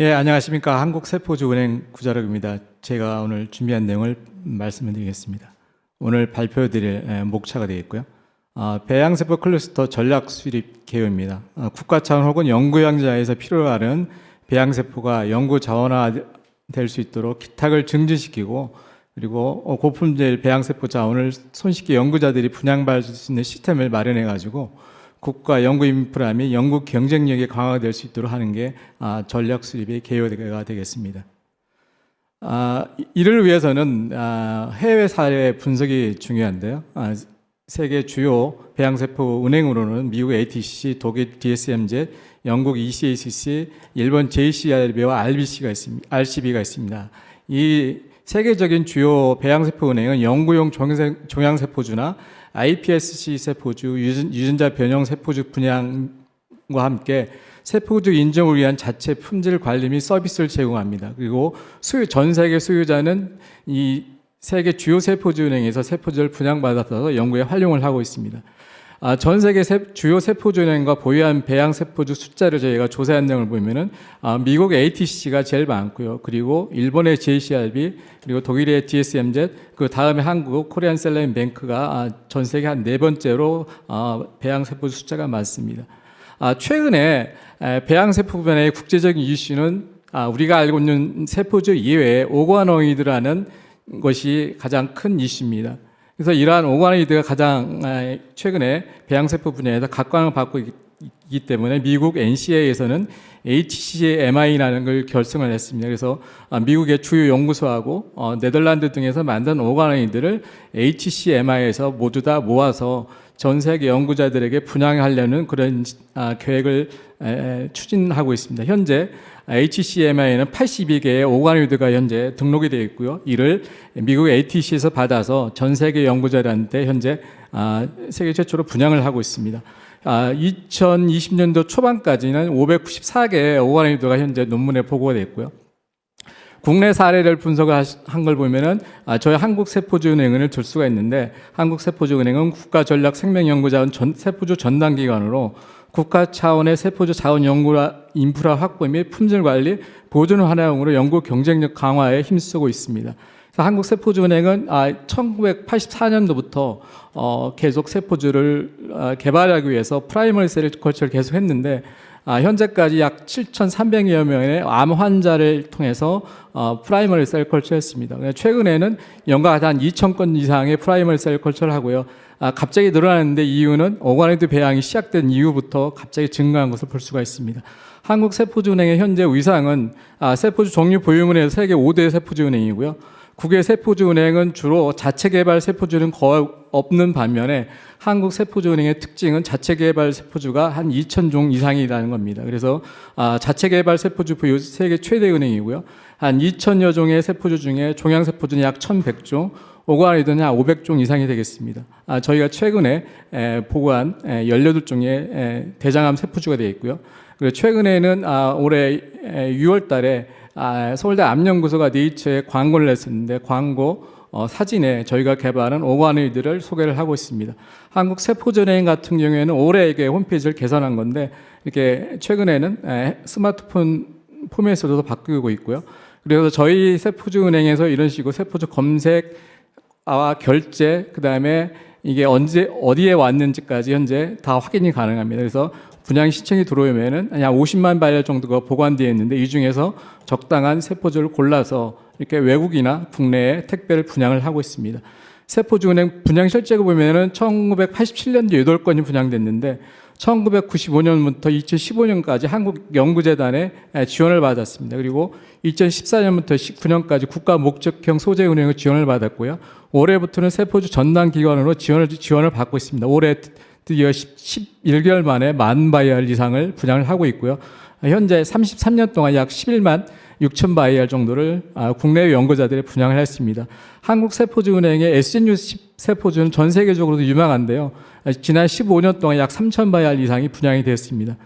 예, 안녕하십니까. 한국세포주은행 구자력입니다. 제가 오늘 준비한 내용을 말씀을 드리겠습니다. 오늘 발표드릴 예, 목차가 되겠고요. 아, 배양세포 클러스터 전략 수립 개요입니다. 아, 국가 차원 혹은 연구 현장에서 필요로 하는 배양세포가 연구 자원화 될 수 있도록 기탁을 증진시키고 그리고 어, 고품질 배양세포 자원을 손쉽게 연구자들이 분양받을 수 있는 시스템을 마련해 가지고 국가 연구 인프라 및 연구 경쟁력이 강화될 수 있도록 하는 게 아, 전략 수립의 개요가 되겠습니다. 아, 이- 이를 위해서는 아, 해외 사례 분석이 중요한데요. 아, 세계 주요 배양세포 은행으로는 미국 ATC, 독일 DSMZ, 영국 ECACC, 일본 JCRB와 RBC가 있습니다. RCB가 있습니다. 이 세계적인 주요 배양세포 은행은 연구용 종양세- 종양세포주나 iPSC 세포주, 유전- 유전자 변형 세포주 분양과 함께 세포주 인정을 위한 자체 품질 관리 및 서비스를 제공합니다. 그리고 수요, 전 세계 수요자는 이 세계 주요 세포주 은행에서 세포주를 분양받아서 연구에 활용을 하고 있습니다. 아, 전 세계 세- 주요 세포주 은행과 보유한 배양 세포주 숫자를 저희가 조사한 내용을 보면은 아, 미국 ATC가 제일 많고요. 그리고 일본의 JCRB, 그리고 독일의 DSMZ, 그 다음에 한국 코리안 셀라인 뱅크가 아, 전 세계 한 네 번째로 아, 배양 세포주 숫자가 많습니다. 아, 최근에 에, 배양 세포 분야의 국제적인 이슈는 아, 우리가 알고 있는 세포주 이외에 오가노이드라는 것이 가장 큰 이슈입니다. 그래서 이러한 오가노이드가 가장 에, 최근에 배양세포 분야에서 각광을 받고 있- 있기 때문에 미국 NCA에서는 HCMI라는 걸 결성을 했습니다. 그래서 아, 미국의 주요 연구소하고 어, 네덜란드 등에서 만든 오가노이드를 HCMI에서 모두 다 모아서 전 세계 연구자들에게 분양하려는 그런 아, 계획을 에, 추진하고 있습니다. 현재 HCMI에는 82개의 오가노이드가 현재 등록이 되어 있고요. 이를 미국 ATC에서 받아서 전 세계 연구자들한테 현재 아, 세계 최초로 분양을 하고 있습니다. 아, 2020년도 초반까지는 594개의 오가노이드가 현재 논문에 보고가 됐고요. 국내 사례를 분석을 한 걸 보면은 아, 저희 한국세포주은행을 들 수가 있는데 한국세포주은행은 국가전략 생명연구자원 전, 세포주 전담기관으로 국가 차원의 세포주 자원 연구 인프라 확보 및 품질 관리 보존 환영으로 연구 경쟁력 강화에 힘쓰고 있습니다. 그래서 한국 세포주은행은 아, 1984년도부터 어, 계속 세포주를 아, 개발하기 위해서 프라이머리 셀 컬처를 계속 했는데 아, 현재까지 약 7,300여 명의 암 환자를 통해서 어, 프라이머리 셀 컬처 했습니다. 그래서 최근에는 연간 한 2,000건 이상의 프라이머리 셀 컬처를 하고요. 아, 갑자기 늘어나는데 이유는 오가니드 배양이 시작된 이후부터 갑자기 증가한 것을 볼 수가 있습니다. 한국세포주은행의 현재 위상은 아, 세포주 종류 보유문에서 세계 5대 세포주은행이고요. 국외 세포주 은행은 주로 자체 개발 세포주는 거의 없는 반면에 한국 세포주 은행의 특징은 자체 개발 세포주가 한 2,000종 이상이라는 겁니다. 그래서 아, 자체 개발 세포주 보유 세계 최대 은행이고요. 한 2,000여 종의 세포주 중에 종양 세포주는 약 1,100종, 오가니드는 한 500종 이상이 되겠습니다. 아, 저희가 최근에 에, 보고한 에, 18종의 에, 대장암 세포주가 되어 있고요. 그리고 최근에는 아, 올해 6월 달에 아, 서울대 암연구소가 네이처에 광고를 냈었는데 광고 어, 사진에 저희가 개발한 오가니드를 소개를 하고 있습니다. 한국 세포전행 같은 경우에는 올해 이게 홈페이지를 개선한 건데 이렇게 최근에는 에, 스마트폰 포맷으로도 바뀌고 있고요. 그래서 저희 세포주 은행에서 이런 식으로 세포주 검색와 결제 그다음에 이게 언제 어디에 왔는지까지 현재 다 확인이 가능합니다. 그래서 분양 신청이 들어오면은 약 50만 바이럴 정도가 보관되어 있는데 이 중에서 적당한 세포주를 골라서 이렇게 외국이나 국내에 택배를 분양을 하고 있습니다. 세포주은행 분양 실제로 보면은 1987년도 8건이 분양됐는데 1995년부터 2015년까지 한국연구재단에 지원을 받았습니다. 그리고 2014년부터 19년까지 국가 목적형 소재 은행의 지원을 받았고요. 올해부터는 세포주 전담 기관으로 지원을 지원을 받고 있습니다. 올해 드디어 10, 11개월 만에 만 바이알 이상을 분양을 하고 있고요. 현재 33년 동안 약 11만 6천 바이알 정도를 아, 국내 연구자들이 분양을 했습니다. 한국세포주은행의 SNU 세포주는 전 세계적으로도 유명한데요. 아, 지난 15년 동안 약 3천 바이알 이상이 분양이 되었습니다.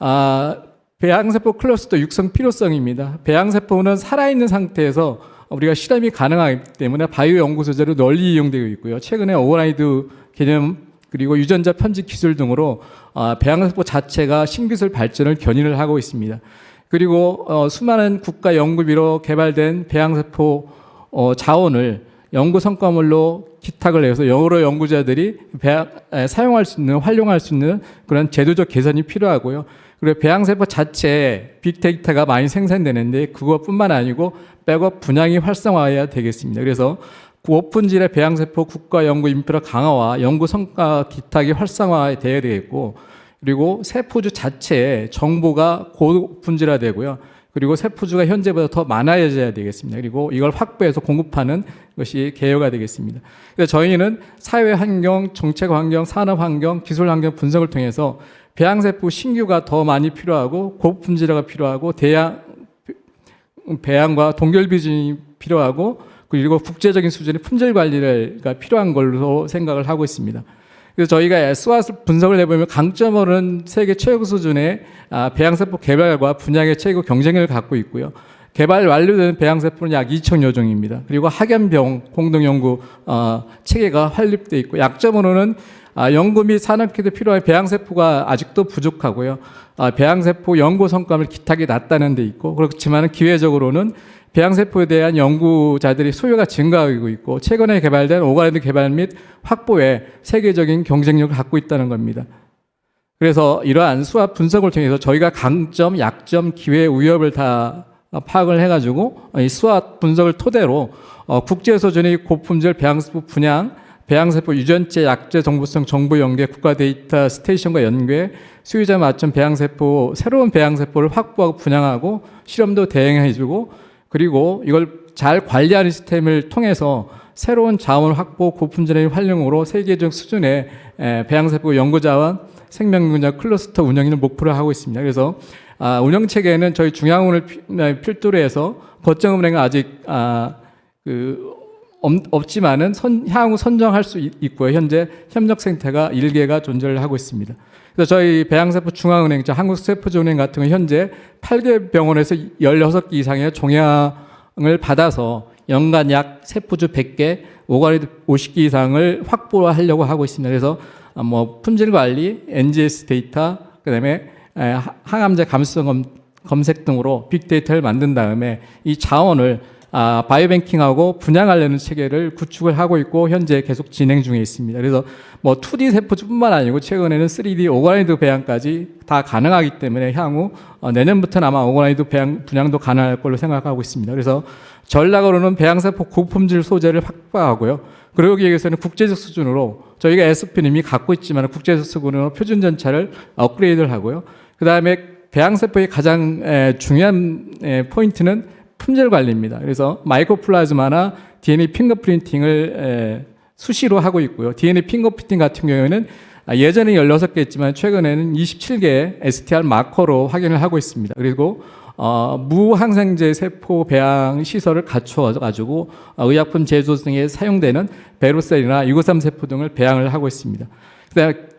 아, 배양세포 클러스터 육성 필요성입니다. 배양세포는 살아있는 상태에서 우리가 실험이 가능하기 때문에 바이오 연구 소재로 널리 이용되고 있고요. 최근에 오버라이드 개념 그리고 유전자 편집 기술 등으로 아, 배양세포 자체가 신기술 발전을 견인을 하고 있습니다. 그리고 어, 수많은 국가 연구비로 개발된 배양세포 어, 자원을 연구 성과물로 기탁을 해서 여러 연구자들이 배양, 에, 사용할 수 있는 활용할 수 있는 그런 제도적 개선이 필요하고요. 그리고 배양세포 자체에 빅데이터가 많이 생산되는데 그것뿐만 아니고 백업 분양이 활성화해야 되겠습니다. 그래서 고품질의 배양세포 국가 연구 인프라 강화와 연구 성과 기탁이 활성화되어야 되겠고 그리고 세포주 자체에 정보가 고품질화되고요. 그리고 세포주가 현재보다 더 많아져야 되겠습니다. 그리고 이걸 확보해서 공급하는 것이 개요가 되겠습니다. 그래서 저희는 사회 환경, 정책 환경, 산업 환경, 기술 환경 분석을 통해서 배양세포 신규가 더 많이 필요하고 고품질화가 필요하고 대양 배양과 동결 비준이 필요하고 그리고 국제적인 수준의 품질 관리가 필요한 걸로 생각을 하고 있습니다. 그래서 저희가 SWOT 분석을 해보면 강점으로는 세계 최고 수준의 아, 배양세포 개발과 분양의 최고 경쟁력을 갖고 있고요. 개발 완료된 배양세포는 약 2천여 종입니다. 그리고 학연병 공동연구 어, 체계가 확립되어 있고 약점으로는 아, 연구 및 산업기도 필요한 배양세포가 아직도 부족하고요. 아, 배양세포 연구 성과를 기탁이 낮다는 데 있고 그렇지만 기회적으로는 배양세포에 대한 연구자들이 소요가 증가하고 있고 최근에 개발된 오가랜드 개발 및 확보에 세계적인 경쟁력을 갖고 있다는 겁니다. 그래서 이러한 수학 분석을 통해서 저희가 강점, 약점, 기회, 위협을 다 파악을 해가지고 이 수학 분석을 토대로 어, 국제 수준의 고품질 배양세포 분양, 배양세포 유전체 약제 정보성 정보 연계 국가 데이터 스테이션과 연계 수요자 맞춤 배양세포 새로운 배양세포를 확보하고 분양하고 실험도 대행해주고 그리고 이걸 잘 관리하는 시스템을 통해서 새로운 자원 확보 고품질의 활용으로 세계적 수준의 에, 배양세포 연구자원 생명분야 클러스터 운영을 목표로 하고 있습니다. 그래서 아, 운영 체계는 저희 중앙은을 피- 네, 필두로 해서 거점은행은 아직 아, 그 없- 없지만은 선, 향후 선정할 수 있- 있고요. 현재 협력 생태가 1개가 존재를 하고 있습니다. 그래서 저희 배양세포 중앙은행, 저 한국세포조은행 같은 경우 현재 8개 병원에서 16개 이상의 종양을 받아서 연간 약 세포주 100개, 오가리드 50개 이상을 확보하려고 하고 있습니다. 그래서 아, 뭐 품질 관리, NGS 데이터, 그다음에 항암제 감수성 검, 검색 등으로 빅데이터를 만든 다음에 이 자원을 아, 바이오뱅킹하고 분양하려는 체계를 구축을 하고 있고 현재 계속 진행 중에 있습니다. 그래서 뭐 2D 세포뿐만 아니고 최근에는 3D 오가라이드 배양까지 다 가능하기 때문에 향후 어, 내년부터는 아마 오가라이드 배양 분양도 가능할 걸로 생각하고 있습니다. 그래서 전략으로는 배양세포 고품질 소재를 확보하고요. 그러기 위해서는 국제적 수준으로 저희가 SP는 이미 갖고 있지만 국제적 수준으로 표준 전차를 업그레이드를 하고요. 그 다음에 배양세포의 가장 에, 중요한 에, 포인트는 품질 관리입니다. 그래서 마이크로플라즈마나 DNA 핑거프린팅을 에, 수시로 하고 있고요. DNA 핑거프린팅 같은 경우에는 아, 예전에 16개 했지만 최근에는 27개 STR 마커로 확인을 하고 있습니다. 그리고 어, 무항생제 세포 배양 시설을 갖추어 가지고 어, 의약품 제조 등에 사용되는 베로셀이나 유고삼 세포 등을 배양을 하고 있습니다.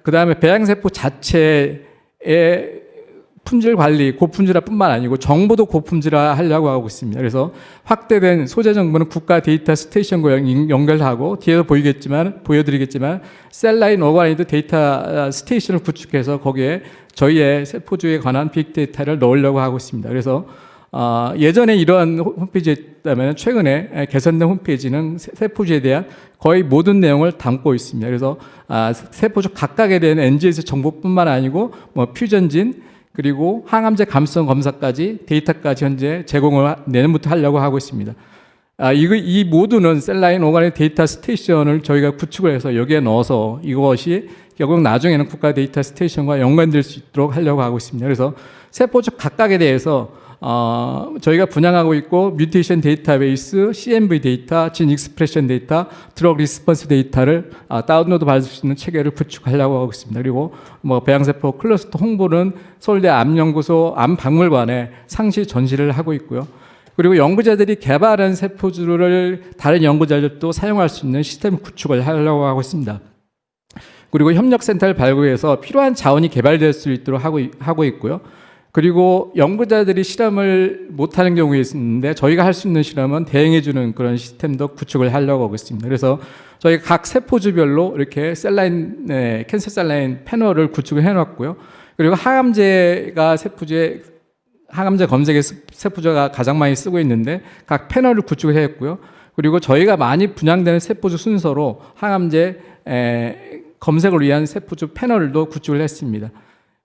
그 다음에 배양 세포 자체 의 품질 관리, 고품질화뿐만 아니고 정보도 고품질화 하려고 하고 있습니다. 그래서 확대된 소재 정보는 국가 데이터 스테이션과 연- 연결하고 뒤에서 보이겠지만 보여드리겠지만 셀라인 오가라이드 데이터 스테이션을 구축해서 거기에 저희의 세포주에 관한 빅데이터를 넣으려고 하고 있습니다. 그래서 어, 예전에 이러한 홈- 홈페이지였다면 최근에 개선된 홈페이지는 세- 세포주에 대한 거의 모든 내용을 담고 있습니다. 그래서 아, 세포주 각각에 대한 NGS 정보뿐만 아니고 뭐 퓨전진 그리고 항암제 감수성 검사까지 데이터까지 현재 제공을 하- 내년부터 하려고 하고 있습니다. 아, 이거, 이 모두는 셀라인 오가닉 데이터 스테이션을 저희가 구축을 해서 여기에 넣어서 이것이 결국 나중에는 국가 데이터 스테이션과 연관될 수 있도록 하려고 하고 있습니다. 그래서 세포적 각각에 대해서 어, 저희가 분양하고 있고 뮤테이션 데이터베이스, CMV 데이터, 진 익스프레션 데이터, 드럭 리스폰스 데이터를 아, 다운로드 받을 수 있는 체계를 구축하려고 하고 있습니다. 그리고 뭐 배양세포 클러스터 홍보는 서울대 암연구소 암박물관에 상시 전시를 하고 있고요. 그리고 연구자들이 개발한 세포주를 다른 연구자들도 사용할 수 있는 시스템 구축을 하려고 하고 있습니다. 그리고 협력센터를 발굴해서 필요한 자원이 개발될 수 있도록 하고, 있- 하고 있고요. 그리고 연구자들이 실험을 못하는 경우에 있는데 저희가 할 수 있는 실험은 대행해주는 그런 시스템도 구축을 하려고 하고 있습니다. 그래서 저희 각 세포주별로 이렇게 셀라인, 네, 캔서 셀라인 패널을 구축을 해놨고요. 그리고 항암제가 세포주에 항암제 검색에 스- 세포주가 가장 많이 쓰고 있는데 각 패널을 구축을 했고요. 그리고 저희가 많이 분양되는 세포주 순서로 항암제 에, 검색을 위한 세포주 패널도 구축을 했습니다.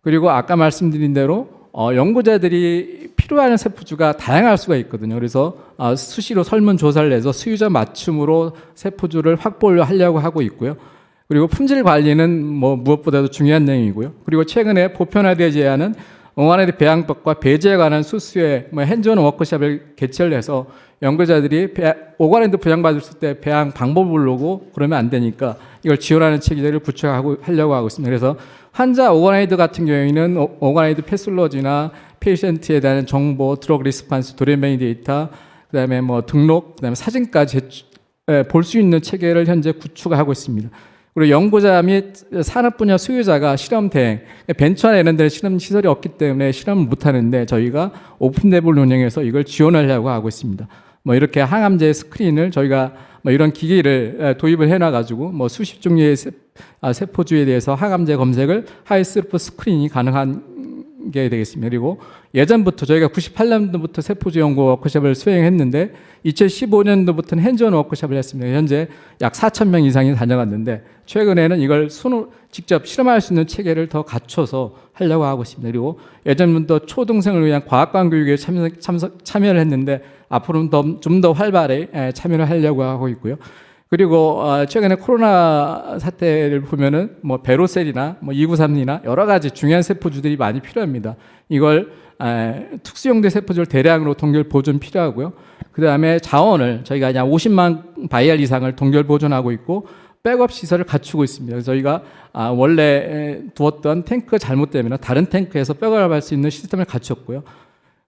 그리고 아까 말씀드린 대로 어, 연구자들이 필요한 세포주가 다양할 수가 있거든요. 그래서 어, 수시로 설문 조사를 해서 수요자 맞춤으로 세포주를 확보를 하려고 하고 있고요. 그리고 품질 관리는 뭐 무엇보다도 중요한 내용이고요. 그리고 최근에 보편화되지 않은 옹알레드 배양법과 배제에 관한 수수의 뭐 핸즈온 워크숍을 개최를 해서 연구자들이 배, 오가랜드 분양받을 때 배양 방법을 모르고 그러면 안 되니까 이걸 지원하는 체계를 구축하고 하려고 하고 있습니다. 그래서 환자 오가나이드 같은 경우에는 오- 오가나이드 패솔러지나 페이션트에 대한 정보, 드럭 리스판스, 돌연변이 데이터, 그다음에 뭐 등록, 그다음에 사진까지 볼 수 있는 체계를 현재 구축하고 있습니다. 그리고 연구자 및 산업 분야 수요자가 실험 대행, 벤처나 이런 데 실험 시설이 없기 때문에 실험을 못 하는데 저희가 오픈 랩을 운영해서 이걸 지원하려고 하고 있습니다. 뭐 이렇게 항암제 스크린을 저희가 뭐 이런 기기를 에, 도입을 해놔 가지고 뭐 수십 종류의 세, 아, 세포주에 대해서 항암제 검색을 하이스루프 스크린이 가능한 게 되겠습니다. 그리고 예전부터 저희가 98년도부터 세포주 연구 워크숍을 수행했는데 2015년도부터는 핸즈온 워크숍을 했습니다. 현재 약 4천 명 이상이 다녀갔는데 최근에는 이걸 손으로 직접 실험할 수 있는 체계를 더 갖춰서 하려고 하고 있습니다. 그리고 예전부터 초등생을 위한 과학관 교육에 참여, 참여를 했는데 앞으로는 좀 더 활발히 에, 참여를 하려고 하고 있고요. 그리고 어, 최근에 코로나 사태를 보면은 뭐 베로셀이나 뭐 293이나 여러 가지 중요한 세포주들이 많이 필요합니다. 이걸 에, 특수용대 세포주를 대량으로 동결 보존 필요하고요. 그 다음에 자원을 저희가 그냥 50만 바이알 이상을 동결 보존하고 있고 백업 시설을 갖추고 있습니다. 저희가 아, 원래 에, 두었던 탱크가 잘못되면 다른 탱크에서 백업할 수 있는 시스템을 갖췄고요.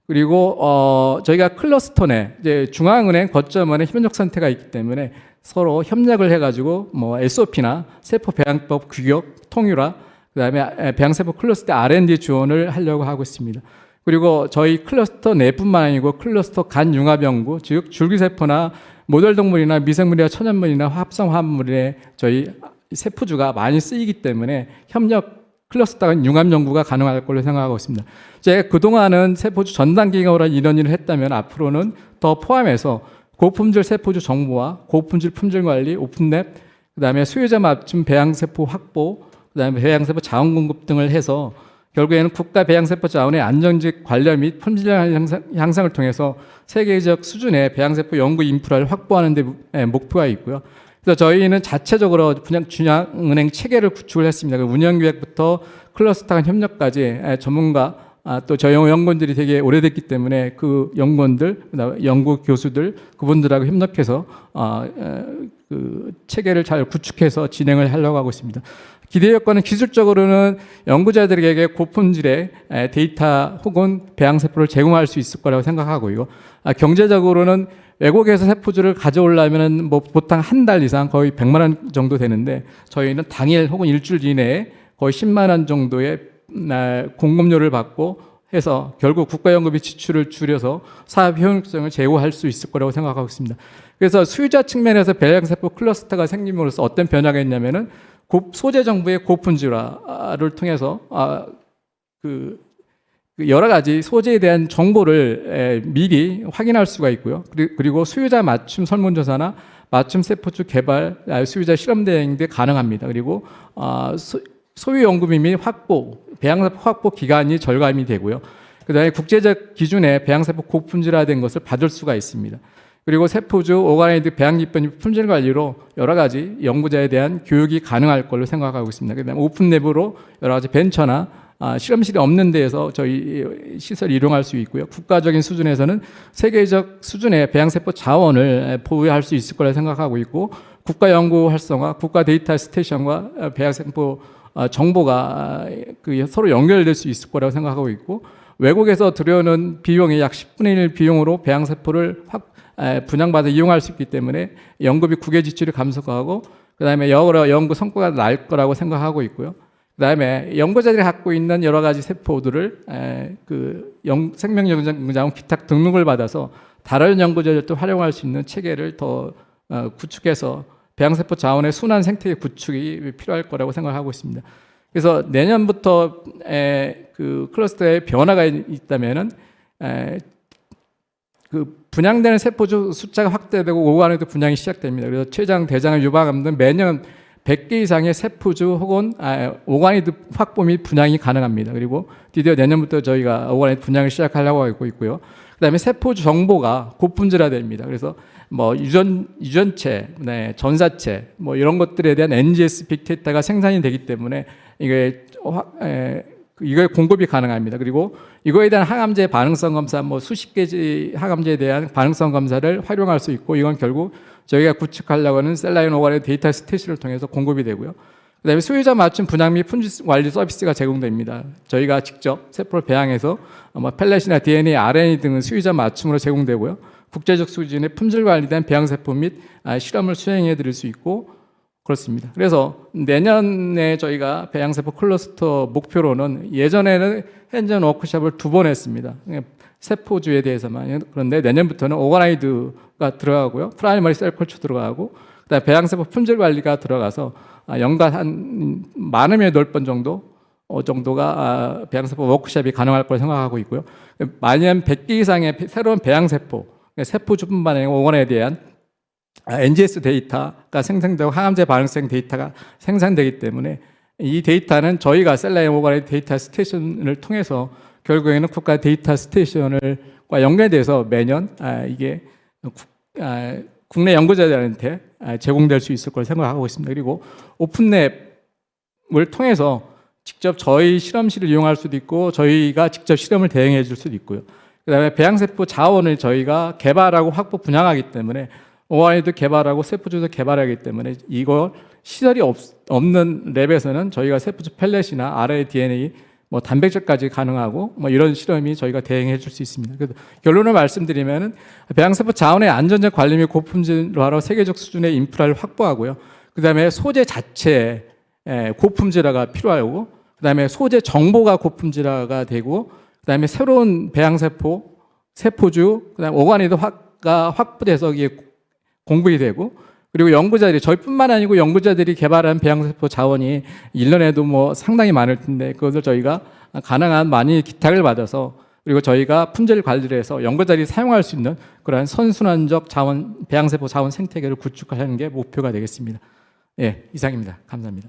그리고 어, 저희가 클러스터 내 이제 중앙은행 거점원에 협력 상태가 있기 때문에 서로 협력을 해가지고 뭐 SOP나 세포 배양법 규격 통일화 그다음에 배양 세포 클러스터 R&D 지원을 하려고 하고 있습니다. 그리고 저희 클러스터 내뿐만 아니고 클러스터 간 융합 연구 즉 줄기세포나 모델 동물이나 미생물이나 천연물이나 합성 화합물에 저희 세포주가 많이 쓰이기 때문에 협력 클러스터 간 융합 연구가 가능할 걸로 생각하고 있습니다. 제가 그동안은 세포주 전단기경으로 이런 일을 했다면 앞으로는 더 포함해서 고품질 세포주 정보와 고품질 품질 관리, 오픈랩, 그다음에 수요자 맞춤 배양세포 확보, 그다음에 배양세포 자원 공급 등을 해서 결국에는 국가 배양세포 자원의 안정적 관련 및 품질 향상, 향상을 통해서 세계적 수준의 배양세포 연구 인프라를 확보하는 데 목표가 있고요. 그래서 저희는 자체적으로 그냥 중앙은행 체계를 구축을 했습니다. 그 운영기획부터 클러스터 간 협력까지 전문가 아, 또 저희 연구원들이 되게 오래됐기 때문에 그 연구원들, 연구 교수들 그분들하고 협력해서 아, 에, 그 체계를 잘 구축해서 진행을 하려고 하고 있습니다. 기대 효과는 기술적으로는 연구자들에게 고품질의 에, 데이터 혹은 배양세포를 제공할 수 있을 거라고 생각하고요. 아, 경제적으로는 외국에서 세포주를 가져오려면 뭐 보통 한 달 이상 거의 100만 원 정도 되는데 저희는 당일 혹은 일주일 이내에 거의 10만 원 정도의 아, 공급료를 받고 해서 결국 국가연금의 지출을 줄여서 사업 효용성을 제고할 수 있을 거라고 생각하고 있습니다. 그래서 수요자 측면에서 배양세포 클러스터가 생김으로써 어떤 변화가 있냐면은 고- 소재 정보의 고품질화를 통해서 아, 그, 그 여러 가지 소재에 대한 정보를 에, 미리 확인할 수가 있고요. 그리- 그리고 수요자 맞춤 설문조사나 맞춤 세포주 개발, 아, 수요자 실험 대행도 가능합니다. 그리고 소유 연구비 및 확보, 배양세포 확보 기간이 절감이 되고요. 그다음에 국제적 기준의 배양세포 고품질화된 것을 받을 수가 있습니다. 그리고 세포주 오가나이드 배양기법 품질 관리로 여러 가지 연구자에 대한 교육이 가능할 걸로 생각하고 있습니다. 그다음에 오픈 랩으로 여러 가지 벤처나 아, 실험실이 없는 데에서 저희 시설 이용할 수 있고요. 국가적인 수준에서는 세계적 수준의 배양세포 자원을 보유할 수 있을 거라 생각하고 있고 국가 연구 활성화, 국가 데이터 스테이션과 배양세포 어, 정보가 그 서로 연결될 수 있을 거라고 생각하고 있고 외국에서 들여오는 비용이 약 10분의 1 비용으로 배양세포를 확 에, 분양받아 이용할 수 있기 때문에 연구비 국외 지출이 감소하고 그다음에 여러 연구 성과가 날 거라고 생각하고 있고요. 그다음에 연구자들이 갖고 있는 여러 가지 세포들을 에, 그 영, 생명연구자원 기탁 등록을 받아서 다른 연구자들도 활용할 수 있는 체계를 더 어, 구축해서 배양세포 자원의 순환 생태계 구축이 필요할 거라고 생각하고 있습니다. 그래서 내년부터 에, 그 클러스터에 변화가 있- 있다면은 에, 그 분양되는 세포주 숫자가 확대되고 오간에도 분양이 시작됩니다. 그래서 췌장, 대장을 유방암 등 매년 100개 이상의 세포주 혹은 아, 오가니드 확보 및 분양이 가능합니다. 그리고 드디어 내년부터 저희가 오가니드 분양을 시작하려고 하고 있고요. 그다음에 세포주 정보가 고품질화됩니다. 그래서 뭐 유전 유전체, 네, 전사체 뭐 이런 것들에 대한 NGS 빅데이터가 생산이 되기 때문에 이게 확- 에, 이거에 공급이 가능합니다. 그리고 이거에 대한 항암제 반응성 검사, 뭐 수십 개의 항암제에 대한 반응성 검사를 활용할 수 있고 이건 결국 저희가 구축하려고 하는 셀라인 오간의 데이터 스테이션을 통해서 공급이 되고요. 그다음에 소유자 맞춤 분양 및 품질 관리 서비스가 제공됩니다. 저희가 직접 세포를 배양해서 뭐 펠렛이나 DNA, RNA 등은 수유자 맞춤으로 제공되고요. 국제적 수준의 품질 관리된 배양 세포 및 아, 실험을 수행해 드릴 수 있고 그렇습니다. 그래서 내년에 저희가 배양세포 클러스터 목표로는 예전에는 핸즈온 워크숍을 두 번 했습니다. 세포주에 대해서만 그런데 내년부터는 오가나이드가 들어가고요, 프라이머리 셀 컬처 들어가고 그 다음에 배양세포 품질 관리가 들어가서 아, 연간 한 많으면 열번 정도 어, 정도가 아, 배양세포 워크숍이 가능할 걸 생각하고 있고요. 만약 100개 이상의 새로운 배양세포, 세포주뿐만 아니라 오건에 대한 아, NGS 데이터가 생성되고 항암제 반응성 데이터가 생산되기 때문에 이 데이터는 저희가 셀라인 오간의 데이터 스테이션을 통해서 결국에는 국가 데이터 스테이션을과 연계돼서 매년 아, 이게 국, 아, 국내 연구자들한테 아, 제공될 수 있을 걸 생각하고 있습니다. 그리고 오픈랩을 통해서 직접 저희 실험실을 이용할 수도 있고 저희가 직접 실험을 대행해 줄 수도 있고요. 그다음에 배양세포 자원을 저희가 개발하고 확보 분양하기 때문에 오아이도 개발하고 세포주도 개발하기 때문에 이거 시설이 없, 없는 랩에서는 저희가 세포주 펠렛이나 RNA, DNA, 뭐 단백질까지 가능하고 뭐 이런 실험이 저희가 대행해 줄 수 있습니다. 그래서 결론을 말씀드리면은 배양세포 자원의 안전적 관리 및 고품질화로 세계적 수준의 인프라를 확보하고요. 그다음에 소재 자체에 에, 고품질화가 필요하고 그다음에 소재 정보가 고품질화가 되고 그다음에 새로운 배양세포, 세포주, 그다음에 오가니드 확가 확보돼서 이게 공급이 되고 그리고 연구자들이 저희뿐만 아니고 연구자들이 개발한 배양세포 자원이 1년에도 뭐 상당히 많을 텐데 그것을 저희가 가능한 많이 기탁을 받아서 그리고 저희가 품질 관리를 해서 연구자들이 사용할 수 있는 그러한 선순환적 자원 배양세포 자원 생태계를 구축하는 게 목표가 되겠습니다. 예, 이상입니다. 감사합니다.